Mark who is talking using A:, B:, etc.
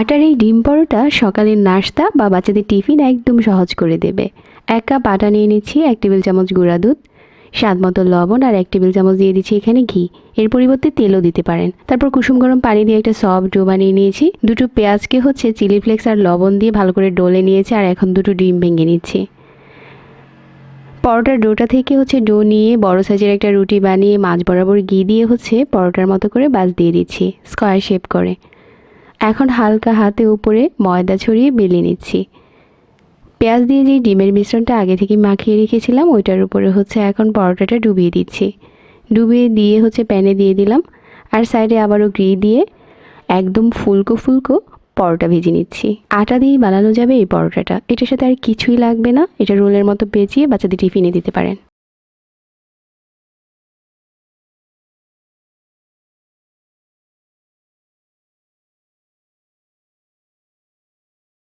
A: আটার এই ডিম পরোটা সকালের নাস্তা বা বাচ্চাদের টিফিন একদম সহজ করে দেবে। এক কাপ আটা নিয়ে নিচ্ছি, এক টেবিল চামচ গুঁড়া দুধ, স্বাদ মতো লবণ আর এক টেবিল চামচ দিয়ে দিচ্ছি এখানে ঘি। এর পরিবর্তে তেলও দিতে পারেন। তারপর কুসুম গরম পানি দিয়ে একটা সফট ডো বানিয়ে নিয়েছি। দুটো পেঁয়াজকে হচ্ছে চিলি ফ্লেক্স আর লবণ দিয়ে ভালো করে ডলে নিয়েছি আর এখন দুটো ডিম ভেঙে নিচ্ছি। পরোটার ডোটা থেকে হচ্ছে ডো নিয়ে বড় সাইজের একটা রুটি বানিয়ে মাছ বরাবর ঘি দিয়ে হচ্ছে পরোটার মতো করে বাজ দিয়ে দিচ্ছি, স্কোয়ার শেপ করে। এখন হালকা হাতে উপরে ময়দা ছড়িয়ে বেলে নিচ্ছি। পেঁয়াজ দিয়ে যে ডিমের মিশ্রণটা আগে থেকে মাখিয়ে রেখেছিলাম, ওইটার উপরে হচ্ছে এখন পরোটাটা ডুবিয়ে দিচ্ছি। ডুবিয়ে দিয়ে হচ্ছে প্যানে দিয়ে দিলাম, আর সাইডে আবারও ঘি দিয়ে একদম ফুলকো ফুলকো পরোটা ভেজে নিচ্ছি। আটা দিয়েই বানানো যাবে এই পরোটাটা। এটার সাথে আর কিছুই লাগবে না, এটা রোলের মতো পেঁচিয়ে বাচ্চাদের টিফিনে দিতে পারেন।